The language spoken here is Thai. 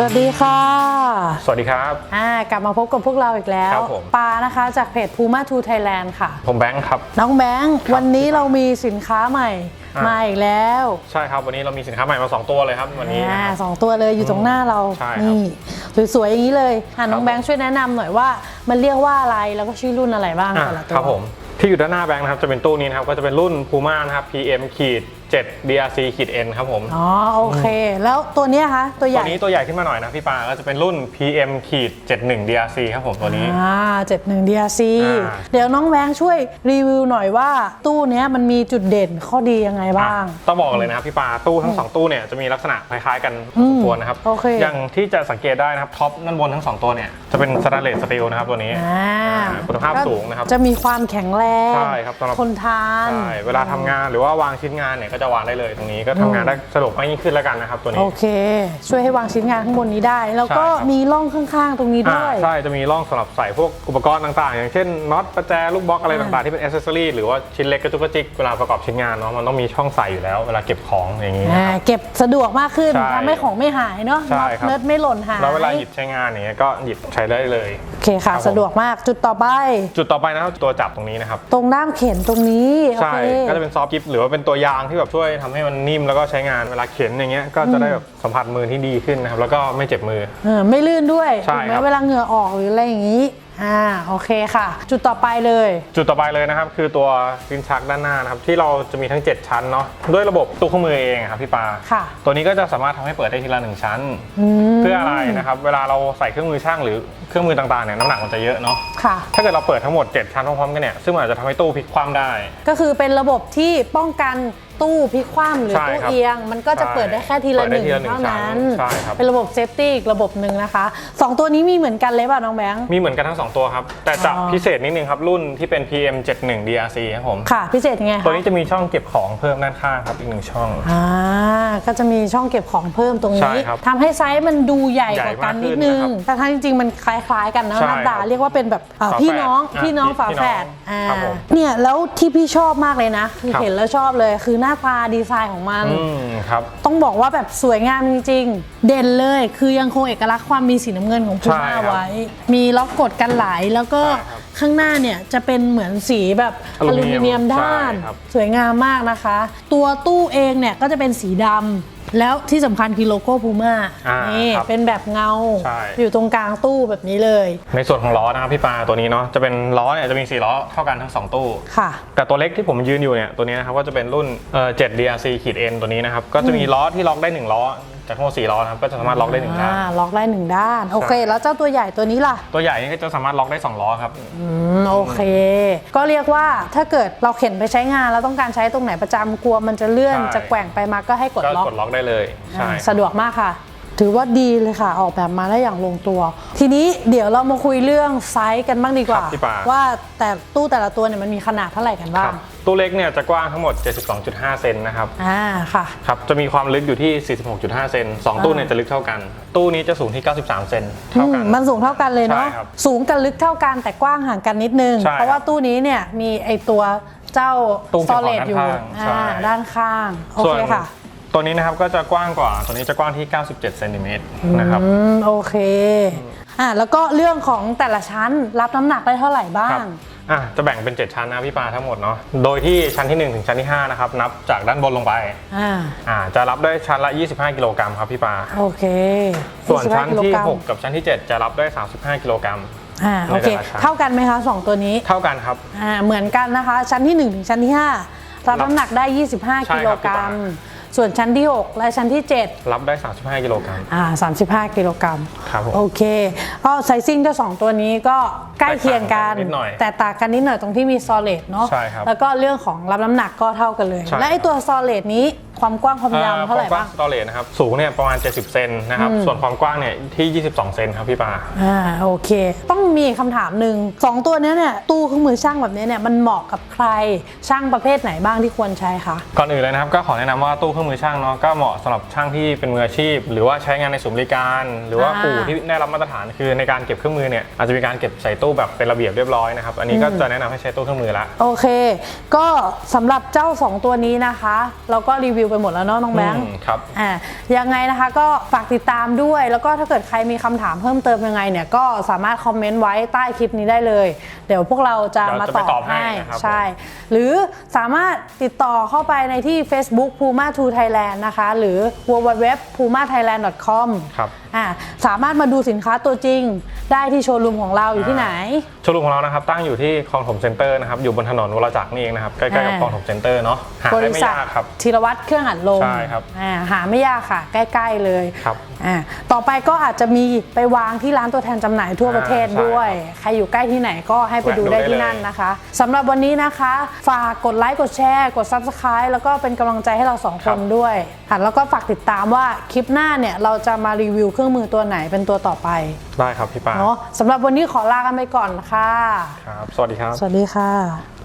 สวัสดีค่ะ สวัสดีครับ อ่ากลับมาพบกับพวกเราอีกแล้ว ครับผม ปานะคะจากเพจ Puma to Thailand ค่ะ ผมแบงค์ครับ น้องแบงค์วันนี้เรามีสินค้าใหม่ อ่าม มาอีกแล้วใช่ครับวันนี้เรามีสินค้าใหม่มา 2 ตัวเลยครับวันนี้นะอ่าครับ สองตัวเลยอยู่ตรงหน้าเราใช่ครับนี่สวยๆอย่างนี้เลยอะน้องครับ แบงค์ช่วยแนะนำหน่อยว่ามันเรียกว่าอะไรแล้วก็ชื่อรุ่นอะไรบ้างอะแต่ละตัว ครับผมที่อยู่ด้านหน้าแบงค์นะครับจะเป็นตู้นี้นะครับก็จะเป็นรุ่น Puma นะครับ PM ขีด 7 DRC ขีด N ครับผม อ๋อโอเค แล้วตัวเนี้ยคะตัวใหตัญ่วนี้ตัวใหญ่ขึ้นมาหน่อยนะพี่ปาก็จะเป็นรุ่น PM ขีด71 DRC ครับผมตัวนี้ อ่าเจ็ดหนึ่ง DRC อ่า เดี๋ยวน้องแบงค์ช่วยรีวิวหน่อยว่าตู้เนี้ยมันมีจุดเด่นข้อดียังไงบ้างต้องบอกเลยนะครับพี่ปาตู้ทั้งสองตู้เนี่ยจะมีลักษณะคล้ายๆกันพอสมควรนะครับ โอเค อย่างที่จะสังเกตได้นะครับท็อปด้านบนทั้งสองตัวเนี่ยจะเป็นสแตนเลสสตีลนะครับตัวนี้ อ่าอ่าคุณภาพสูงนะครับจะมีความแข็งแรงใช่ครับสำหรับ ทนทาน ใช่เวลาทำงานหรือว่าวางชิ้นงานเนี่ยก็จะวางได้เลยตรงนี้ก็ทำงานได้สะดวกมากยิ่งขึ้นแล้วกันนะครับตัวนี้ โอเค ช่วยให้วางชิ้นงานข้างบนนี้ได้ แล้วก็ใช่ครับ มีร่องข้างๆตรงนี้อ่าด้วย ใช่จะมีร่องสำหรับใส่พวกอุปกรณ์ต่างๆ อย่างเช่นน็อตประแจลูกบล็อกอะไรอ่าต่างๆที่เป็นอ c เซสซอรี่หรือว่าชิ้นเล็กกระจุกกระจิกเวลาประกอบชิ้นงานเนาะมันต้องมีช่องใส่อยู่แล้วเวลาเก็บของอย่างนี้นะอ่าครับ เก็บสะดวกมากขึ้นใช่ทำให้ของไม่หายเนาะใช่น็อตครับ เนิร์ดไม่หล่นหายแล้วเวลาหยิบใช้งานอย่างเงี้ยก็หยิบใช้ได้เลย โอเคค่ะครับผม สะดวกมากจุดต่อไป จุดต่อไปนะครับตัวจับตรงนี้นะครับ ตรงด้ามเข็นตรงนี้ โอใช่เค ก็จะเป็นซอฟต์กิฟหรือว่าเป็นตัวยางที่แบบช่วยทำให้มันนิ่มแล้วก็ใช้งานเวลาเข็นอย่างเงี้ยก็จะได้แบบสัมผัสมือที่ดีขึ้นนะครับแล้วก็ไม่เจ็บมือเออไม่ลื่นด้วยใช่ถูกไหมครับเวลาเหงื่อออกหรืออะไรอย่างนี้อ่าโอเคค่ะ จุดต่อไปเลย จุดต่อไปเลยนะครับ คือตัวลิ้นชักด้านหน้านะครับที่เราจะมีทั้ง 7 ชั้นเนาะด้วยระบบตู้เครื่องมือเองอะครับพี่ปาค่ะ ตัวนี้ก็จะสามารถทำให้เปิดได้ทีละหนึ่งชั้น เพื่ออะไรนะครับ เวลาเราใส่เครื่องมือช่างหรือเครื่องมือต่างๆเนี่ยน้ำหนักมันจะเยอะเนาะค่ะถ้าเกิดเราเปิดทั้งหมด 7 ชั้นพร้อมๆกันเนี่ยซึ่งมันอาจจะทำให้ตู้พลิกคว่ำได้ ก็คือเป็นระบบที่ป้องกัน ตู้พลิกคว่ำหรือใช่ตู้ครับเอียง มันก็จะใช่เปิดได้แค่ทีละเปิดหได้นึ่งทีละหนึ่งเท่านั้นชั้น ใช่ครับ เป็นระบบเซฟตี้อีกระบบหนึ่งนะคะสองตัวนี้มีเหมือนกันเลยป่ะน้องแบงค์ มีเหมือนกันทั้ง 2 ตัวครับ แต่จะอ๋อ พิเศษนิดนึงครับ รุ่นที่เป็น PM 71 DRC ครับผม ค่ะ พิเศษยังไงตัวคะนี้จะมีช่องเก็บของเพิ่มด้านข้างครับอีกหนึ่งช่อง อ่าก็จะมีช่องเก็บของเพิ่มตรงใช่นี้ครับทำให้ไซส์มันดูใหญ่ใหญ่กว่ากันมากขึ้นินดนึง นะครับแต่ทั้งจริงๆ มันคล้ายๆกันนะใช่นัดดาครับเรียกว่าเป็นแบบเอ่อฝาแฝดพี่น้องอะพี่น้องพี่ฝาแฝดพี่น้องอ่าครับผมเนี่ยแล้วที่พี่ชอบมากเลยนะคือครับ เห็นแล้วชอบเลยคือหน้าตาดีไซน์ของมัน อืมครับ ต้องบอกว่าแบบสวยงามจริงๆ เด่นเลย คือยังคงเอกลักษณ์ความมีสีน้ำเงินของพูใช่ม่าครับไว้ มีล็อกกดกันไหลแล้วก็ใช่ครับ ข้างหน้าเนี่ยจะเป็นเหมือนสีแบบออลูลูมิมิเนียมเนียมด้าน ใช่ครับ สวยงามมากนะคะ ตัวตู้เองเนี่ยก็จะเป็นสีดำแล้วที่สำคัญคือโลโก้พูม่าอ่านี่ครับเป็นแบบเงา ใช่ อยู่ตรงกลางตู้แบบนี้เลยในส่วนของล้อนะครับพี่ปาตัวนี้เนาะจะเป็นล้อเนี่ยจะมี4ล้อเท่ากันทั้ง2ตู้ ค่ะ แต่ตัวเล็กที่ผมยืนอยู่เนี่ยตัวนี้นะครับก็จะเป็นรุ่นเอ่อ 7 DRC ขีด N ตัวนี้นะครับก็จะมีล้อที่ล็อกได้ 1 ล้อ จากทั้งหมด4ล้อนะครับก็จะสามารถล็อกได้1ด้าน อ่าล็อกได้หนึ่งด้าน โอเค แล้วเจ้าตัวใหญ่ตัวนี้ล่ะ ตัวใหญ่นี่ก็จะสามารถล็อกได้2ล้อครับ อืมโอเค ก็เรียกว่าถ้าเกิดเราเข็นไปใช้งานแล้วต้องการใช้ตรงไหนประจำกลัวมันจะเลื่อนใช่ จะแกว่งไปมาก็ให้กดก็ล็อกกดล็อกได้เลยใช่อ่าสะดวกมากค่ะ ถือว่าดีเลยค่ะ ออกแบบมาได้อย่างลงตัว ทีนี้เดี๋ยวเรามาคุยเรื่องไซส์กันบ้างดีกว่า ครับพี่ปา ว่าแต่ตู้แต่ละตัวเนี่ยมันมีขนาดเท่าไหร่กันคบ้ารังบตู้เล็กเนี่ยจะกว้างทั้งหมด 72.5 เซนนะครับ อ่าค่ะ ครับ จะมีความลึกอยู่ที่ 46.5 เซนสองตู้เนี่ยจะลึกเท่ากัน ตู้นี้จะสูงที่ 93 เซนเท่ากัน อืมมันสูงเท่ากันเลยเนาะ ใช่ครับสูงกับลึกเท่ากันแต่กว้างห่างกันนิดนึง ใช่เพราะว่าตู้นี้เนี่ยมีไอตัวเจ้าตู้เก็บของ storage อยู่ด้านข้างใช่ อ่าด้านข้าง โอส่วเคนค่ะ ตัวนี้นะครับก็จะกว้างกว่า ตัวนี้จะกว้างที่ 97เซนติเมตรนะครับ อืมโอเคอ่าแล้วก็เรื่องของแต่ละชั้นรับน้ำหนักได้เท่าไหร่บ้าครังบอะจะแบ่งเป็น 7 ชั้นนะพี่ปาทั้งหมดเนาะ โดยที่ชั้นที่ 1 ถึงชั้นที่ 5 นะครับ นับจากด้านบนลงไป อ่า อ่า จะรับได้ชั้นละ 25 กิโลกรัมครับพี่ปา โอเคส่วนชั้นที่25กิโลกรัม6 กับชั้นที่ 7 จะรับได้ 35 กิโลกรัม อ่าโอเค ในแต่ละชั้น เท่ากันไหมคะสองตัวนี้เท่ากันครับ อ่าเหมือนกันนะคะ ชั้นที่1ถึงชั้นที่ 5 รับน้ำหนักได้ 25 ใช่กิโลครับกรัม ส่วนชั้นที่ 6 และชั้นที่ 7 รับได้ 35 กิโลกรัม อ่า35 กิโลกรัมครับผมโอเคก็ไซซิ่งเจ้าสองตัวนี้ก็ใกล้เคียงกันแตกต่างกันนิดหน่อยแต่ต่างกันนิดหน่อยตรงที่มี solid เนาะใช่ครับแล้วก็เรื่องของรับน้ำหนักก็เท่ากันเลย ใช่ และไอตัว solid นี้ความกว้างความยาวเท่าไหร่ควมกว้าบ้างงสตอเรจนะครับ สูงเนี่ยประมาณ 70 เซนนะครับ ส่วนความกว้างเนี่ยที่ 22 เซนครับพี่ปา อ่าโอเค ต้องมีคำถามหนึ่งสองตัวเนี้ยเนี่ยตู้เครื่องมือช่างแบบนี้เนี่ยมันเหมาะกับใครช่างประเภทไหนบ้างที่ควรใช้คะ ก่อนอื่นเลยนะครับก็ขอแนะนำว่าตู้เครื่องเครื่องมือช่างเนาะก็เหมาะสำหรับช่างที่เป็นมืออาชีพ หรือว่าใช้งานในศูนย์บริการ หรือว่าอ่าอู่ที่ได้รับมาตรฐานคือในการเก็บเครื่องมือเนี่ยอาจจะมีการเก็บใส่ตู้แบบเป็นระเบียบเรียบร้อยนะครับอันนี้ก็จะแนะนำให้ใช้ตู้เครื่องมือละโอเค ก็สำหรับเจ้า 2 ตัวนี้นะคะ เราก็รีวิวไปหมดแล้วเนาะน้องแบงค์อืมครับอ่ายังไงนะคะก็ฝากติดตามด้วย แล้วก็ถ้าเกิดใครมีคำถามเพิ่มเติมยังไงเนี่ยก็สามารถคอมเมนต์ไว้ใต้คลิปนี้ได้เลย เดี๋ยวพวกเราจะเดี๋ยวมาจะตไปอบตอบให้ให้นะครับใช่ หรือสามารถติดต่อเข้าไปในที่ Facebook Puma 2 Thailand นะคะ หรือ www.pumathailand.com ครับ อ่าสามารถมาดูสินค้าตัวจริง ได้ที่โชว์รูมของเราอยู่ที่ไหน โชว์รูมของเรานะครับตั้งอยู่ที่คลองถมเซ็นเตอร์นะครับอยู่บนถนนวรจักรนี่เองนะครับใกล้ๆกับอ่า คลองถมเซ็นเตอร์เนาะหาบได้ริไม่ษัทยากครับ ธีรวัตรเครื่องอัดลมใช่ครับ อ่าหาไม่ยากค่ะ ใกล้ ๆ เลย ครับ อ่าต่อไปก็อาจจะมีไปวางที่ร้านตัวแทนจำหน่ายทั่วประเทศอ่าใช่ด้วย ใครอยู่ใกล้ที่ไหนก็ให้ไปดูแวะดูได้ได้ที่เลยนั่นนะคะสำหรับวันนี้นะคะ ฝากกดไลค์กดแชร์ กด Subscribe แล้วก็เป็นกำลังใจให้เราสองคนด้วยอะแล้วก็ฝากติดตามว่าคลิปหน้าเนี่ย เราจะมารีวิวเครื่องมือตัวไหนเป็นตัวต่อไปได้ครับพี่ปาเนาะสำหรับวันนี้ขอลากันไปก่อนค่ะ ครับ สวัสดีครับ สวัสดีค่ะ